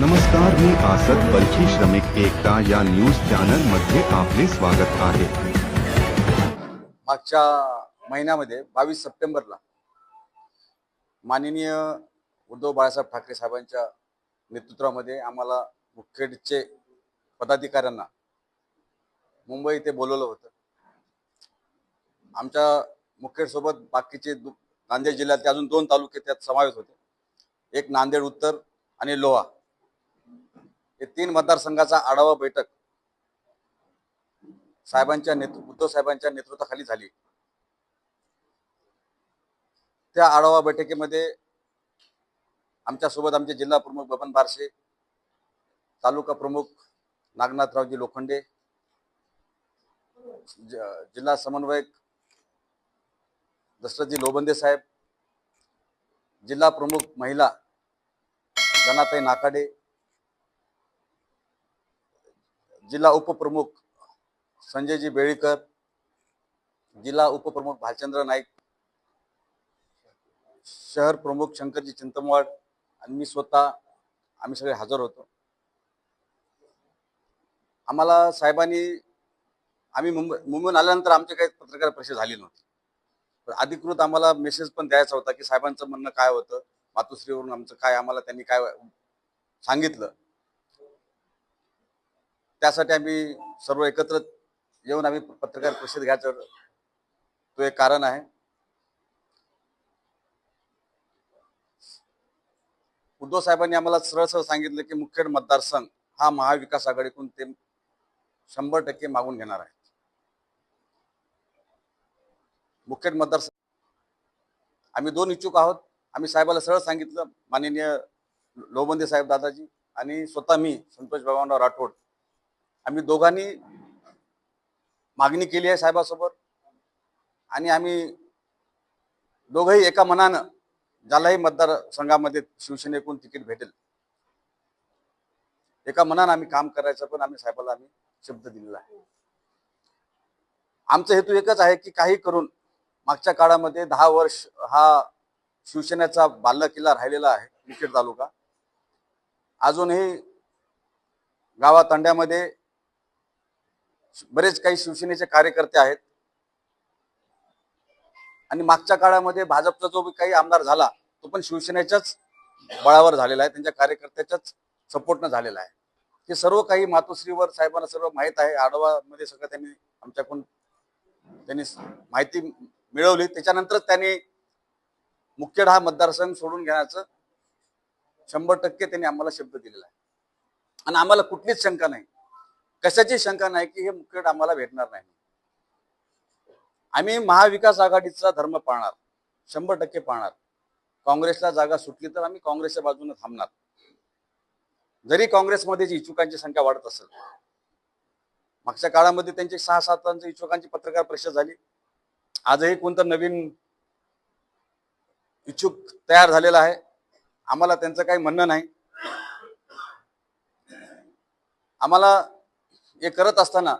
नमस्कार मी आसत बलखी श्रमिक एकता या न्यूज चॅनलमध्ये आपले स्वागत आहे. मागच्या महिन्यामध्ये बावीस सप्टेंबरला माननीय उद्धव बाळासाहेब ठाकरे साहेबांच्या नेतृत्वामध्ये आम्हाला मुखेडचे पदाधिकाऱ्यांना मुंबई इथे बोलवलं होतं. आमच्या मुखेडसोबत बाकीचे दु- नांदेड जिल्ह्यातले अजून दोन तालुके त्यात समावेश होते. एक नांदेड उत्तर आणि लोहा. हे तीन मतदारसंघाचा आढावा बैठक साहेबांच्या नेतृ उद्धव साहेबांच्या नेतृत्वाखाली झाली. त्या आढावा बैठकीमध्ये आमच्यासोबत आमचे जिल्हा प्रमुख बबन बारसे तालुका प्रमुख नागनाथरावजी लोखंडे जिल्हा समन्वयक दशरथजी लोबंदे साहेब जिल्हा प्रमुख महिला जनाताई नाकाडे जिल्हा उपप्रमुख संजयजी बेळीकर जिल्हा उपप्रमुख भालचंद्र नाईक शहर प्रमुख शंकरजी चिंतमवाड आणि मी स्वतः आम्ही सगळे हजर होतो. आम्हाला साहेबांनी आम्ही मुंबई मुंबईहून आल्यानंतर आमची काही पत्रकार परिषद झाली नव्हती. पण अधिकृत आम्हाला मेसेज पण द्यायचा होता की साहेबांचं म्हणणं काय होतं मातुश्रीवरून आमचं काय आम्हाला त्यांनी काय सांगितलं. त्यासाठी आम्ही सर्व एकत्र येऊन आम्ही पत्रकार परिषद घ्यायचं तो एक कारण आहे. उद्धव साहेबांनी आम्हाला सरळ सरळ सांगितलं की मुखेड मतदारसंघ हा महाविकास आघाडीकडून ते शंभर टक्के मागून घेणार आहे. मुखेड मतदारसंघ आम्ही दोन इच्छुक आहोत. आम्ही साहेबाला सरळ सांगितलं. माननीय लोबंदे साहेब दादाजी आणि स्वतः मी संतोष भगवानराव राठोड आम्ही दोघांनी मागणी केली आहे साहेबासोबत. आणि आम्ही दोघंही एका मनानं ज्यालाही मतदारसंघामध्ये शिवसेनेकडून तिकीट भेटेल एका मनानं आम्ही काम करायचं पण आम्ही साहेबाला आम्ही शब्द दिलेला आहे. आमचा हेतू एकच आहे की काही करून मागच्या काळामध्ये दहा वर्ष हा शिवसेनेचा बाल्य किल्ला राहिलेला आहे मुखेड तालुका. अजूनही गावातंड्यामध्ये बरेच काही शिवसेनेचे कार्यकर्ते आहेत. आणि मागच्या काळामध्ये भाजपचा जो काही आमदार झाला तो पण शिवसेनेच्याच बळावर झालेला आहे. त्यांच्या कार्यकर्त्याच्याच सपोर्टनं झालेला आहे. ते सर्व काही मातोश्रीवर साहेबांना सर्व माहीत आहे. आढावामध्ये सगळं त्यांनी आमच्याकडून त्यांनी माहिती मिळवली. त्याच्यानंतरच त्यांनी मुख्यड हा मतदारसंघ सोडून घेण्याचं शंभर टक्के त्यांनी आम्हाला शब्द दिलेला आहे. आणि आम्हाला कुठलीच शंका नाही. कशाची शंका नाही की हे मुखेड आम्हाला भेटणार नाही. आम्ही महाविकास आघाडीचा धर्म पाळणार शंभर टक्के पाळणार काँग्रेसला जागा सुटली तर आम्ही काँग्रेसच्या बाजूने थांबणार. जरी काँग्रेसमध्ये जी इच्छुकांची संख्या वाढत असेल. मागच्या काळामध्ये त्यांची सहा सात इच्छुकांची पत्रकार परिषद झाली. आजही कोणतं नवीन इच्छुक तयार झालेला आहे आम्हाला त्यांचं काही म्हणणं नाही. आम्हाला हे करत असताना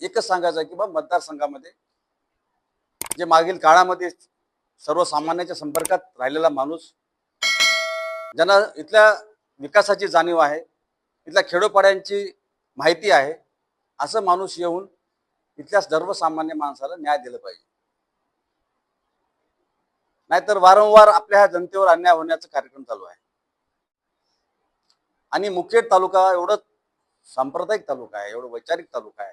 एकच सांगायचं की बा मतदारसंघामध्ये जे मागील काळामध्ये सर्वसामान्यांच्या संपर्कात राहिलेला माणूस ज्यांना इथल्या विकासाची जाणीव आहे इथल्या खेडोपाड्यांची माहिती आहे असं माणूस येऊन इथल्या सर्वसामान्य माणसाला न्याय दिला पाहिजे. नाहीतर वारंवार आपल्या ह्या जनतेवर अन्याय होण्याचा कार्यक्रम चालू आहे. आणि मुखेड तालुका एवढं सांप्रदायिक तालुका आहे एवढं वैचारिक तालुका आहे.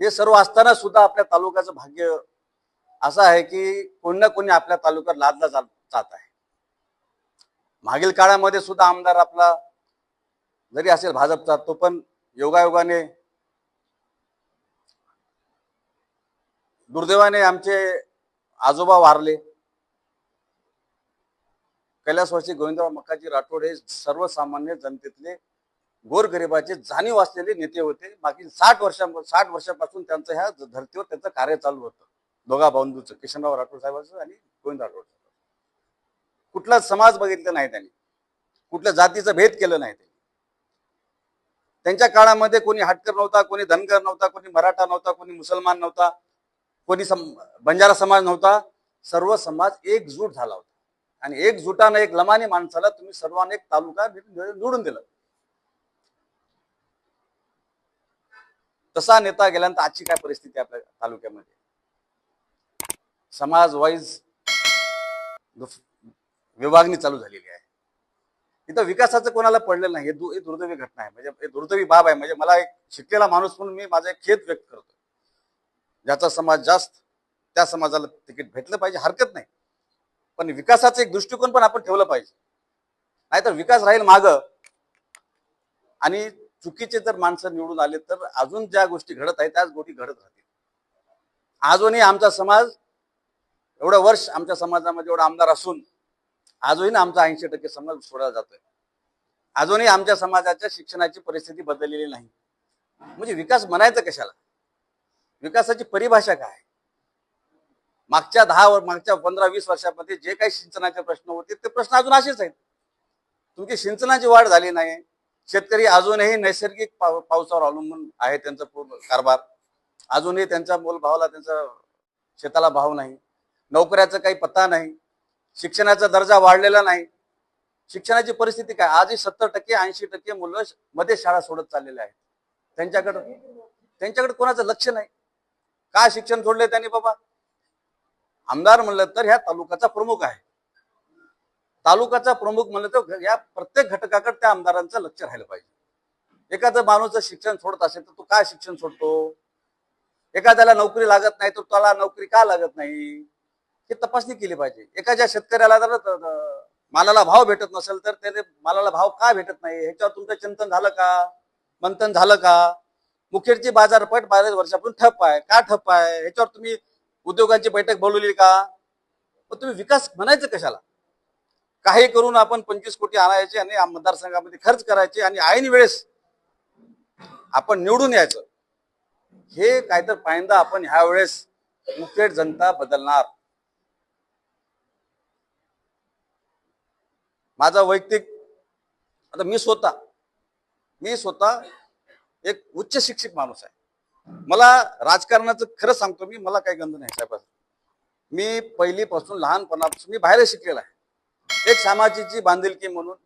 हे सर्व असताना सुद्धा आपल्या तालुक्याचं भाग्य असं आहे की कोणी ना कोणी आपल्या तालुक्यात लादला जात आहे. मागील काळामध्ये सुद्धा आमदार आपला जरी असेल भाजपचा तो पण योगायोगाने दुर्दैवाने आमचे आजोबा वारले. कैलासवासी गोविंदराव मक्काजी राठोड हे सर्वसामान्य जनतेतले गोरगरिबाचे जाणीव असलेले नेते होते. मागील साठ वर्षा साठ वर्षापासून त्यांचं ह्या धर्तीवर त्यांचं कार्य चालू होतं. दोघा बंधूचं किशनराव राठोड साहेबांचं आणि गोविंद राठोड साहेब कुठलाच समाज बघितलं नाही त्यांनी. कुठल्या जातीचं भेद केलं नाही त्यांनी. त्यांच्या काळामध्ये कोणी हटकर नव्हता कोणी धनगर नव्हता कोणी मराठा नव्हता कोणी मुसलमान नव्हता कोणी सम बंजारा समाज नव्हता. सर्व समाज एकजूट झाला होता. आणि एकजुटानं एक लमानी माणसाला तुम्ही सर्वांना एक तालुका निवडून दिलं. तसा नेता गेल्यानंतर आजची काय परिस्थिती आपल्या तालुक्यामध्ये? समाज वाईज विभागणी चालू झालेली आहे. इथं विकासाचं कोणाला पडलेलं नाही हे दु- दुर्दैवी घटना आहे. म्हणजे हे दुर्दैवी बाब आहे. म्हणजे मला एक शिकलेला माणूस म्हणून मी माझा एक खेद व्यक्त करतो ज्याचा समाज जास्त त्या समाजाला तिकीट भेटलं पाहिजे हरकत नाही. पण विकासाचा एक दृष्टिकोन पण आपण ठेवलं पाहिजे. नाहीतर विकास राहील माग. आणि चुकीचे जर माणसं निवडून आले तर अजून ज्या गोष्टी घडत आहेत त्याच गोष्टी घडत राहतील. अजूनही आमचा समाज एवढं वर्ष आमच्या समाजामध्ये एवढा आमदार असून अजूनही ना आमचा ऐंशी टक्के समाज सोडला जातोय. अजूनही आमच्या समाजाच्या शिक्षणाची परिस्थिती बदललेली नाही. म्हणजे विकास म्हणायचं कशाला? विकासाची परिभाषा काय? मागच्या दहा वर मागच्या पंधरा वीस वर्षामध्ये जे काही सिंचनाचे प्रश्न होते ते प्रश्न अजून असेच आहेत. तुमची सिंचनाची वाढ झाली नाही. शेतकरी अजूनही नैसर्गिक पाव- पावसावर अवलंबून आहे त्यांचा पूर्ण कारभार. अजूनही त्यांच्या मोलभावाला त्यांचा शेताला भाव नाही. नोकऱ्याचा काही पत्ता नाही. शिक्षणाचा दर्जा वाढलेला नाही. शिक्षणाची परिस्थिती काय? आजही सत्तर टक्के ऐंशी टक्के मुलं मध्ये शाळा सोडत चाललेले आहेत. त्यांच्याकडं त्यांच्याकडे कोणाचं लक्ष नाही. का शिक्षण सोडले त्यांनी बाबा? आमदार म्हणलं तर ह्या तालुक्याचा प्रमुख आहे. तालुकाचा प्रमुख म्हणलं तर या प्रत्येक घटकाकडे त्या आमदारांचं लक्ष राहिलं पाहिजे. एखादं माणूस जर शिक्षण सोडत असेल तर तो काय शिक्षण सोडतो? एखाद्याला नोकरी लागत नाही तर त्याला नोकरी का लागत नाही? हे तपासणी केली पाहिजे. एखाद्या शेतकऱ्याला जर मालाला भाव भेटत नसेल तर त्याने मालाला भाव का भेटत नाही? ह्याच्यावर तुमचं चिंतन झालं का? मंथन झालं का? मुखेडची बाजारपेठ बारा वर्षापासून ठप्प आहे. का ठप्प आहे? ह्याच्यावर तुम्ही उद्योगांची बैठक बोलवली का? पण तुम्ही विकास म्हणायचं कशाला? काही करून आपण पंचवीस कोटी आणायचे आणि मतदारसंघामध्ये खर्च करायचे आणि ऐन वेळेस आपण निवडून यायचं. हे काहीतरी पाहिंदा आपण ह्या वेळेस मुखेड जनता बदलणार. माझा वैयक्तिक आता मी स्वतः मी स्वतः एक उच्च शिक्षित माणूस आहे. मला राजकारणाचं खरं सांगतो मी मला काही गंध नाही साहेब. मी पहिलीपासून लहानपणापासून मी बाहेर शिकलेला आहे. एक सामाजिकची बांधिलकी म्हणून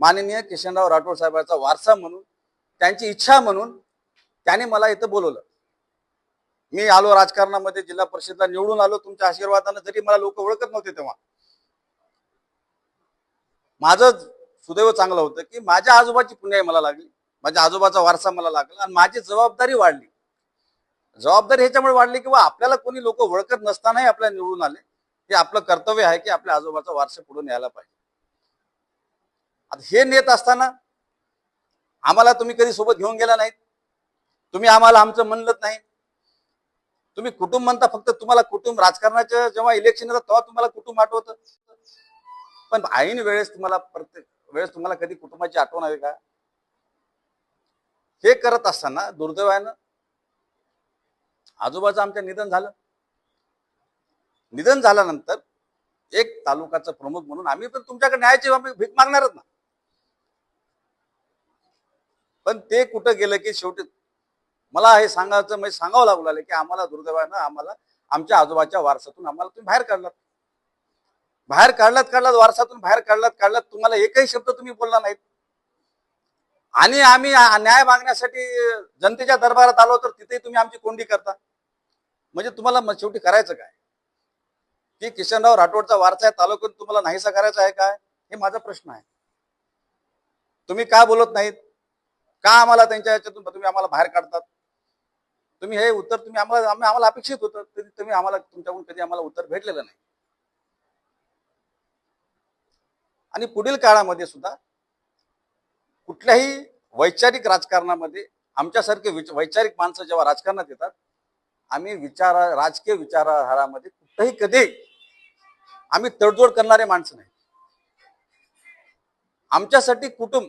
माननीय किशनराव राठोड साहेबांचा वारसा म्हणून त्यांची इच्छा म्हणून त्याने मला इथं बोलवलं. मी आलो राजकारणामध्ये जिल्हा परिषदला निवडून आलो तुमच्या आशीर्वादानं जरी मला लोक ओळखत नव्हते तेव्हा. माझं सुदैव चांगलं होतं की माझ्या आजोबाची पुण्याई मला लागली माझ्या आजोबाचा वारसा मला लागला आणि माझी जबाबदारी वाढली. जबाबदारी ह्याच्यामुळे वाढली किंवा आपल्याला कोणी लोक ओळखत नसतानाही आपल्याला निवडून आले. हे आपलं कर्तव्य आहे की आपल्या आजोबाचा वारसा पुढे न्यायला पाहिजे. आता हे नेत असताना आम्हाला तुम्ही कधी सोबत घेऊन गेला नाहीत. तुम्ही आम्हाला आमचं म्हणलंच नाही. तुम्ही कुटुंब म्हणता फक्त तुम्हाला कुटुंब राजकारणाचं जेव्हा इलेक्शन येतात तेव्हा तुम्हाला कुटुंब आठवतं. पण ऐन वेळेस तुम्हाला प्रत्येक वेळेस तुम्हाला कधी कुटुंबाची आठवण आहे का? हे करत असताना दुर्दैवानं आजोबाचं आमच्या निधन झालं. निधन झाल्यानंतर एक तालुकाचं प्रमुख म्हणून आम्ही पण तुमच्याकडे न्यायाची आम्ही भीक मागणारच ना. पण ते कुठं गेलं की शेवटी मला हे सांगायचं म्हणजे सांगावं लागू लागलं की आम्हाला दुर्दैवानं आम्हाला आमच्या आजोबाच्या वारसातून आम्हाला तुम्ही बाहेर काढलात. बाहेर काढलात काढलात वारसातून बाहेर काढलात काढलात तुम्हाला एकही शब्द तुम्ही बोलला नाहीत. आणि आम्ही न्याय मागण्यासाठी जनतेच्या दरबारात आलो तर तिथेही तुम्ही आमची कोंडी करता. म्हणजे तुम्हाला शेवटी करायचं काय? की किशनराव राठोडचा वारसा आहे तालुक्यात तुम्हाला नाहीसा करायचा आहे काय? हे माझा प्रश्न आहे. तुम्ही का बोलत नाहीत? का आम्हाला त्यांच्या याच्यातून तुम्ही आम्हाला बाहेर काढतात? तुम्ही हे उत्तर तुम्ही आम्हाला आम्ही- आम्हाला अपेक्षित होतं तरी तुम्ही आम्हाला तुमच्याकडून कधी आम्हाला उत्तर भेटलेलं नाही. आणि पुढील काळामध्ये सुद्धा कुठल्याही वैचारिक राजकारणामध्ये आमच्यासारखे विच- वैचारिक माणसं जेव्हा राजकारणात येतात आम्ही विचारा राजकीय विचारधारामध्ये कुठंही कधी आम्ही तडजोड करणारे माणसं नाही. आमच्यासाठी कुटुंब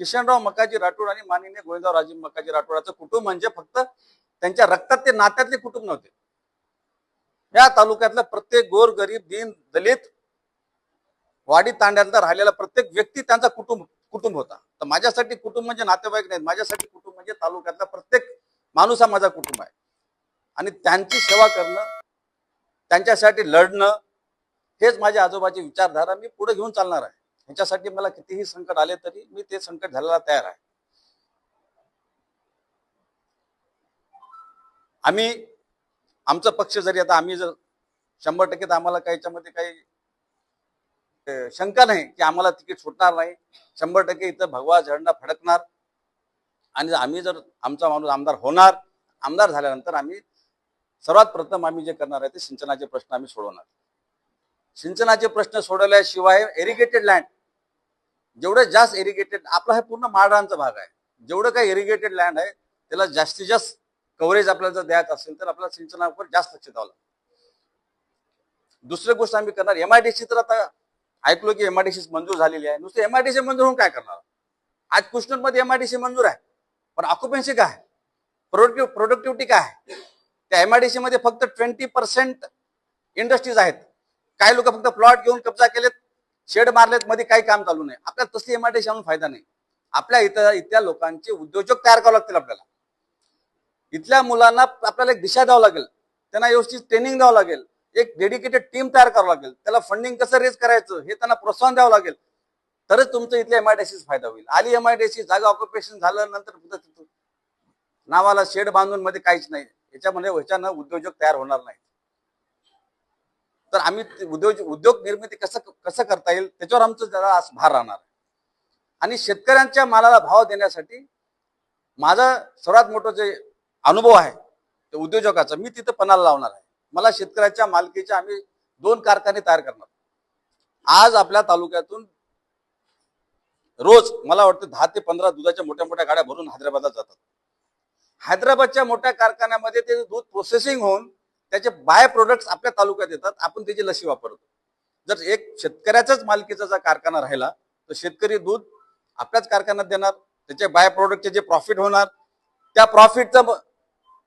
किशनराव मकाजी राठोड आणि माननीय गोविंदराव राजे मकाजी राठोडाचं कुटुंब म्हणजे फक्त त्यांच्या रक्तात ते नात्यातले कुटुंब नव्हते. या तालुक्यातला प्रत्येक गोर गरीब दीन दलित वाडी तांड्यातला राहिलेला प्रत्येक व्यक्ती त्यांचा कुटुंब कुटुंब होता. तर माझ्यासाठी कुटुंब म्हणजे नातेवाईक नाहीत. माझ्यासाठी कुटुंब म्हणजे तालुक्यातला प्रत्येक माणूस हा माझा कुटुंब आहे. आणि त्यांची सेवा करणं त्यांच्यासाठी लढणं हेच माझ्या आजोबाची विचारधारा मी पुढे घेऊन चालणार आहे. ह्याच्यासाठी मला कितीही संकट आले तरी मी ते संकट झालेला तयार आहे. आम्ही आमचा पक्ष जरी आता आम्ही जर शंभर टक्के तर आम्हाला काही याच्यामध्ये काही शंका नाही की आम्हाला तिकीट सुटणार नाही. शंभर टक्के इथं भगवा झेंडा फडकणार. आणि आम्ही जर आमचा माणूस आमदार होणार आमदार झाल्यानंतर आम्ही सर्वात प्रथम आम्ही जे करणार आहे ते सिंचनाचे प्रश्न आम्ही सोडवणार. सिंचनाचे प्रश्न सोडवल्याशिवाय एरिगेटेड लँड जेवढं जास्त एरिगेटेड आपला हे पूर्ण महाराष्ट्राचा भाग आहे. जेवढं काही एरिगेटेड लँड आहे त्याला जास्तीत जास्त कव्हरेज आपल्याला जर द्यायचं असेल तर आपल्याला सिंचनावर जास्त लक्ष द्यावं लागतं. दुसरी गोष्ट आम्ही करणार एमआयडीसी तर आता ऐकलो की एमआयडीसी मंजूर झालेली आहे. नुसतं एमआयडीसी मंजूर होऊन काय करणार? आज कुष्णमध्ये एमआयडीसी मंजूर आहे पण ऑक्युपन्सी काय? प्रोडक्टिव्ह प्रोडक्टिव्हिटी काय? आहे त्या एमआयडीसी मध्ये फक्त ट्वेंटी पर्सेंट इंडस्ट्रीज आहेत. काही लोक फक्त प्लॉट घेऊन कब्जा केलेत शेड मारलेत मध्ये काही काम चालू नाही. आपल्याला तसली एमआरटीसी आणून फायदा नाही. आपल्या इथं इथल्या लोकांचे उद्योजक तयार करावे लागतील आपल्याला. इथल्या मुलांना आपल्याला एक दिशा द्यावं लागेल. त्यांना व्यवस्थित ट्रेनिंग द्यावं लागेल. एक डेडिकेटेड टीम तयार करावं लागेल. त्याला फंडिंग कसं रेज करायचं हे त्यांना प्रोत्साहन द्यावं लागेल. तरच तुमचं इथल्या एमआयडीसीच फायदा होईल. आली एमआयडीसी जागा ऑक्युपेशन झालं नावाला शेड बांधून मध्ये काहीच नाही. याच्यामध्ये ह्याच्यानं उद्योजक तयार होणार नाही तर आम्ही ते उद्योग उद्योग निर्मिती कसं कसं करता येईल त्याच्यावर आमचं जरा आज भार राहणार आहे. आणि शेतकऱ्यांच्या मालाला भाव देण्यासाठी माझा सर्वात मोठं जे अनुभव आहे ते उद्योजकाचा मी तिथं पणाला लावणार आहे. मला शेतकऱ्याच्या मालकीच्या आम्ही दोन कारखाने तयार करणार. आज आपल्या तालुक्यातून रोज मला वाटतं दहा ते पंधरा दुधाच्या मोठ्या मोठ्या गाड्या भरून हैदराबादला जातात. हैदराबादच्या मोठ्या कारखान्यामध्ये ते दूध प्रोसेसिंग होऊन त्याचे बाय प्रोडक्ट्स आपल्या तालुक्यात येतात. आपण त्याची लसी वापरतो. जर एक शेतकऱ्याचाच मालकीचा जर कारखाना राहिला तर शेतकरी दूध आपल्याच कारखान्यात देणार. त्याचे बाय प्रोडक्टचे जे प्रॉफिट होणार त्या प्रॉफिटचा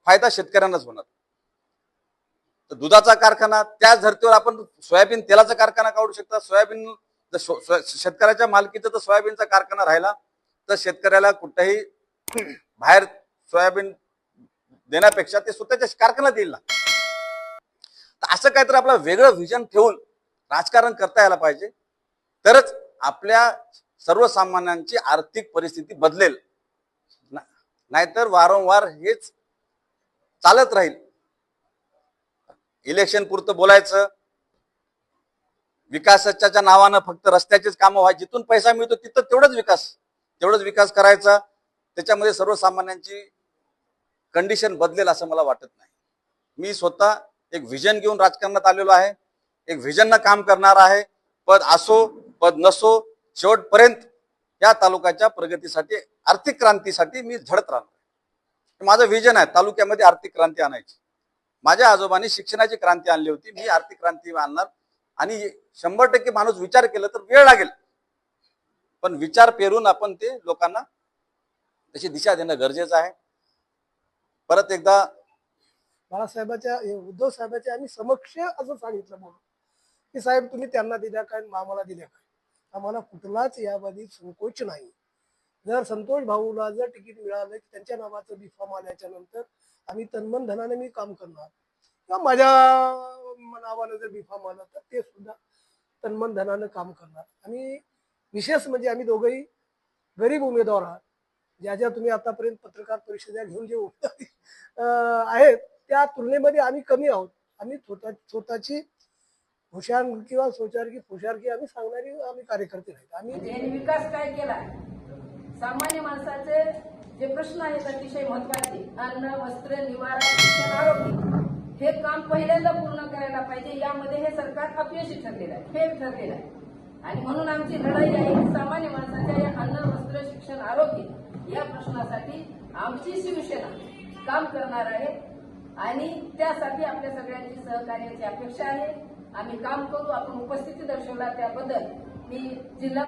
फायदा शेतकऱ्यांनाच होणार. तर दुधाचा कारखाना त्याच धर्तीवर आपण सोयाबीन तेलाचा कारखाना काढू शकता. सोयाबीन जर शेतकऱ्याच्या मालकीचा तर सोयाबीनचा कारखाना राहिला तर शेतकऱ्याला कुठेही बाहेर सोयाबीन देण्यापेक्षा ते स्वतःच्या कारखान्यात देईल ना. तर असं काहीतरी आपलं वेगळं व्हिजन ठेवून राजकारण करता यायला पाहिजे. तरच आपल्या सर्वसामान्यांची आर्थिक परिस्थिती बदलेल. नाहीतर वारंवार हेच चालत राहील. इलेक्शन पुरतं बोलायचं. विकासाच्या नावानं फक्त रस्त्याचेच कामं व्हायचे जिथून पैसा मिळतो तिथं तेवढंच विकास तेवढंच विकास करायचा. त्याच्यामध्ये सर्वसामान्यांची कंडिशन बदलेल असं मला वाटत नाही. मी स्वतः एक व्हिजन घेऊन राजकारणात आलेलो आहे. एक व्हिजननं काम करणार आहे. पद असो पद नसो शेवटपर्यंत या तालुक्याच्या प्रगतीसाठी आर्थिक क्रांतीसाठी मी झडत राहणार माझं व्हिजन आहे. तालुक्यामध्ये आर्थिक क्रांती आणायची. माझ्या आजोबांनी शिक्षणाची क्रांती आणली होती. मी आर्थिक क्रांती आणणार. आणि शंभर टक्के माणूस विचार केला तर वेळ लागेल. पण विचार पेरून आपण ते लोकांना त्याची दिशा देणं गरजेचं आहे. परत एकदा बाळासाहेबाच्या हे उद्धव साहेबाच्या आम्ही समक्ष असं सांगितलं म्हणून. की साहेब तुम्ही त्यांना दिल्या काय मामाला आम्हाला दिल्या काय? आम्हाला कुठलाच याबाबतीत संकोच नाही. जर संतोष भाऊला जर तिकीट मिळालं की त्यांच्या नावाचं बिफॉर्म आल्याच्यानंतर आम्ही तन्मन धनाने मी काम करणार. किंवा माझ्या नावानं जर बिफॉर्म आलं तर ते सुद्धा तन्मन धनानं काम करणार. आणि विशेष म्हणजे आम्ही दोघंही गरीब उमेदवार आहात. ज्या ज्या तुम्ही आतापर्यंत पत्रकार परिषदा घेऊन जे उमेदवारी आहेत त्या तुलनेमध्ये आम्ही कमी आहोत. आम्ही स्वतः स्वतःची हुशार किंवा सोचारकी फुशारकी आम्ही सांगणारी आम्ही कार्यकर्ते नाहीत. आम्ही म्हणजे विकास काय केला? सामान्य माणसाचे जे प्रश्न आहेत अतिशय महत्त्वाचे. अन्न वस्त्र निवारा शिक्षण आरोग्य. हे काम पहिल्यांदा पूर्ण करायला पाहिजे. यामध्ये हे सरकार अपयशी ठरलेलं आहे. फेल ठरलेलं आहे. आणि म्हणून आमची लढाई आहे की सामान्य माणसाच्या या अन्न वस्त्र शिक्षण आरोग्य या प्रश्नासाठी आमची शिवसेना काम करणार आहे. आणि त्यासाठी आपल्या सगळ्यांची सहकार्याची अपेक्षा आहे. आम्ही काम करू आपण उपस्थिती दर्शवला त्याबद्दल. मी जिल्हा